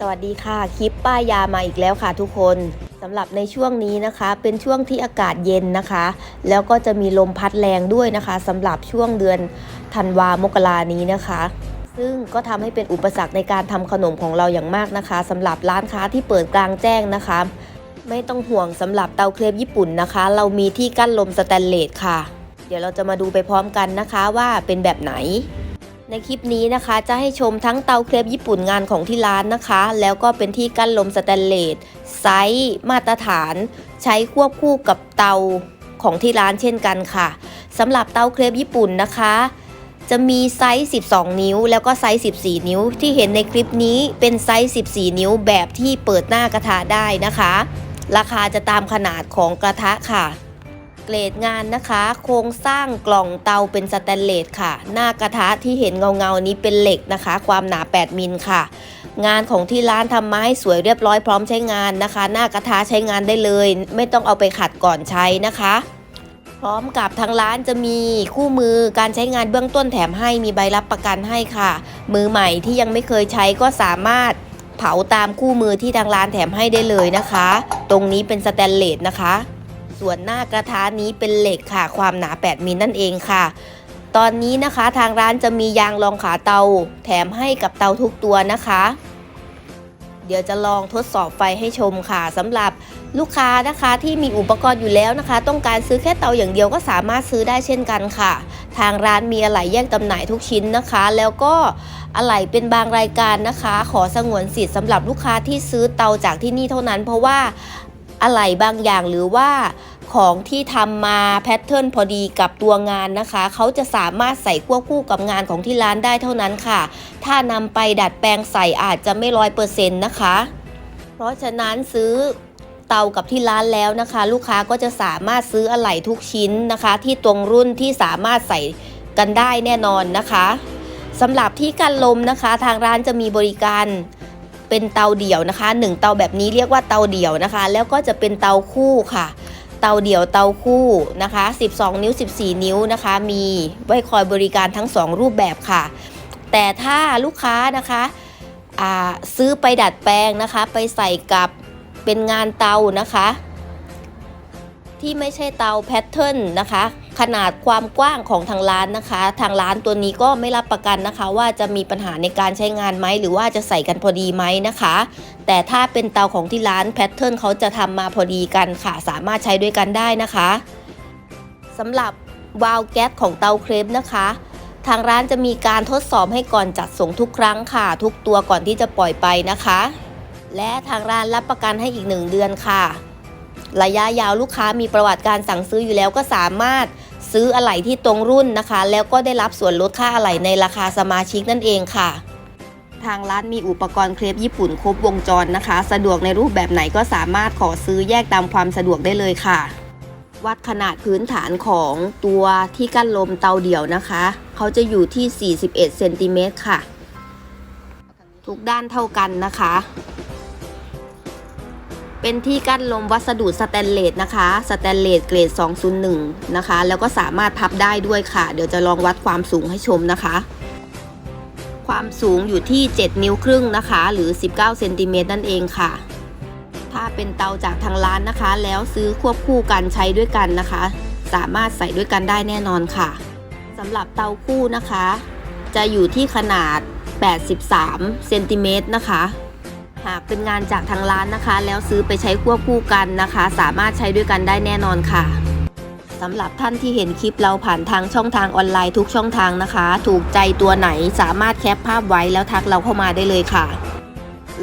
สวัสดีค่ะ คลิปป้ายามาอีกแล้วค่ะทุกคนสำหรับในช่วงนี้นะคะ เป็นช่วงที่อากาศเย็นนะคะ แล้วก็จะมีลมพัดแรงด้วยนะคะสำหรับช่วงเดือนธันวามกรานี้นะคะ ซึ่งก็ทำให้เป็นอุปสรรคในการทำขนมของเราอย่างมากนะคะสำหรับร้านค้าที่เปิดกลางแจ้งนะคะ ไม่ต้องห่วงสำหรับเตาเครปญี่ปุ่นนะคะ เรามีที่กั้นลมสแตนเลสค่ะ เดี๋ยวเราจะมาดูไปพร้อมกันนะคะว่าเป็นแบบไหน ในคลิปนี้นะคะจะให้ชมทั้งเตาเครปญี่ปุ่นงานของที่ร้านนะคะ แล้วก็เป็นที่กั้นลมสแตนเลสไซส์มาตรฐาน ใช้ควบคู่กับเตาของที่ร้านเช่นกันค่ะสำหรับเตาเครปญี่ปุ่นนะคะ จะมีไซส์ 12 นิ้ว แล้วก็ไซส์ 14 นิ้ว ที่เห็นในคลิปนี้เป็นไซส์ 14 นิ้วแบบที่เปิดหน้ากระทะได้นะคะ ราคาจะตามขนาดของกระทะค่ะ เกรดงานนะคะ โครงสร้างกล่องเตาเป็นสแตนเลสค่ะ หน้ากระทะที่เห็นเงาๆนี้เป็นเหล็กนะคะ ความหนา 8 มิลค่ะ งานของที่ร้านทำมาให้สวยเรียบร้อยพร้อมใช้งานนะคะ หน้ากระทะใช้งานได้เลย ไม่ต้องเอาไปขัดก่อนใช้นะคะพร้อมกับทางร้านจะมีคู่มือการใช้งานเบื้องต้นแถมให้มีใบรับประกันให้ค่ะ มือใหม่ที่ยังไม่เคยใช้ก็สามารถเผาตามคู่มือที่ทางร้านแถมให้ได้เลยนะคะ ตรงนี้เป็นสแตนเลสนะคะ ส่วนหน้ากระทะนี้เป็นเหล็กค่ะ ความหนา 8มิลนั่นเองค่ะ ตอนนี้นะคะทางร้านจะมียางรองขาเตา แถมให้กับเตาทุกตัวนะคะ เดี๋ยวจะลองทดสอบไฟให้ชมค่ะสำหรับลูกค้านะคะที่มีอุปกรณ์อยู่แล้วนะคะ ต้องการซื้อแค่เตาอย่างเดียวก็สามารถซื้อได้เช่นกันค่ะ ทางร้านมีอะไหล่แยกจำหน่ายทุกชิ้นนะคะ แล้วก็อะไหล่เป็นบางรายการนะคะ ขอสงวนสิทธิ์สำหรับลูกค้าที่ซื้อเตาจากที่นี่เท่านั้น เพราะว่า อะไหล่บางอย่างหรือว่าของที่ทำมาแพทเทิร์นพอดีกับตัวงานนะคะ เขาจะสามารถใส่ควบคู่กับงานของที่ร้านได้เท่านั้นค่ะ ถ้านำไปดัดแปลงใส่อาจจะไม่ร้อยเปอร์เซ็นต์นะคะ เพราะฉะนั้นซื้อเตากับที่ร้านแล้วนะคะ ลูกค้าก็จะสามารถซื้ออะไหล่ทุกชิ้นนะคะ ที่ตรงรุ่นที่สามารถใส่กันได้แน่นอนนะคะสำหรับที่กันลมนะคะ ทางร้านจะมีบริการ เป็นเตาเดี่ยวนะคะหนึ่งเตาแบบนี้เรียกว่าเตาเดี่ยวนะคะ แล้วก็จะเป็นเตาคู่ค่ะ เตาเดี่ยวเตาคู่นะคะ 12 นิ้ว 14 นิ้วนะคะ มีไว้คอยบริการทั้ง 2 รูปแบบค่ะ แต่ถ้าลูกค้านะคะซื้อไปดัดแปลงนะคะ ไปใส่กับเป็นงานเตานะคะ ที่ไม่ใช่เตาแพทเทิร์นนะคะ ขนาดความกว้างของทางร้านนะคะ ทางร้านตัวนี้ก็ไม่รับประกันนะคะ ว่าจะมีปัญหาในการใช้งานไหมหรือว่าจะใส่กันพอดีไหมนะคะ แต่ถ้าเป็นเตาของที่ร้านแพทเทิร์นเขาจะทำมาพอดีกันค่ะ สามารถใช้ด้วยกันได้นะคะสำหรับวาล์วแก๊สของเตาเครปนะคะทางร้านจะมีการทดสอบให้ก่อนจัดส่งทุกครั้งค่ะ ทุกตัวก่อนที่จะปล่อยไปนะคะ และทางร้านรับประกันให้อีก 1 เดือนค่ะ ระยะยาวลูกค้ามีประวัติการสั่งซื้ออยู่แล้วก็สามารถ ซื้ออะไหล่ที่ตรงรุ่นนะคะ แล้วก็ได้รับส่วนลดค่าอะไหล่ในราคาสมาชิกนั่นเองค่ะ ทางร้านมีอุปกรณ์เครปญี่ปุ่นครบวงจรนะคะ สะดวกในรูปแบบไหนก็สามารถขอซื้อแยกตามความสะดวกได้เลยค่ะ วัดขนาดพื้นฐานของตัวที่กั้นลมเตาเดี่ยวนะคะ เขาจะอยู่ที่ 41เซนติเมตรค่ะ ทุกด้านเท่ากันนะคะ เป็นที่กั้นลมวัสดุสแตนเลสนะคะ สแตนเลสเกรด 201 นะคะ แล้วก็สามารถพับได้ด้วยค่ะ เดี๋ยวจะลองวัดความสูงให้ชมนะคะ ความสูงอยู่ที่ 7 นิ้วครึ่งนะคะ หรือ 19 เซนติเมตรนั่นเองค่ะ ถ้าเป็นเตาจากทางร้านนะคะ แล้วซื้อควบคู่กันใช้ด้วยกันนะคะ สามารถใส่ด้วยกันได้แน่นอนค่ะสำหรับเตาคู่นะคะ จะอยู่ที่ขนาด 83 เซนติเมตรนะคะ หากเป็นงานจากทางร้านนะคะ แล้วซื้อไปใช้ควบคู่กันนะคะ สามารถใช้ด้วยกันได้แน่นอนค่ะสำหรับท่านที่เห็นคลิปเราผ่านทางช่องทางออนไลน์ทุกช่องทางนะคะ ถูกใจตัวไหนสามารถแคปภาพไว้แล้วทักเราเข้ามาได้เลยค่ะ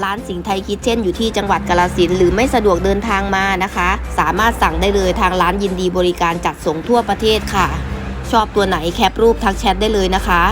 ร้านสิงห์ไทยคิทเช่นอยู่ที่จังหวัดกาลสินหรือไม่สะดวกเดินทางมานะคะ สามารถสั่งได้เลยทางร้านยินดีบริการจัดส่งทั่วประเทศค่ะ ชอบตัวไหนแคปรูปทักแชทได้เลยนะคะ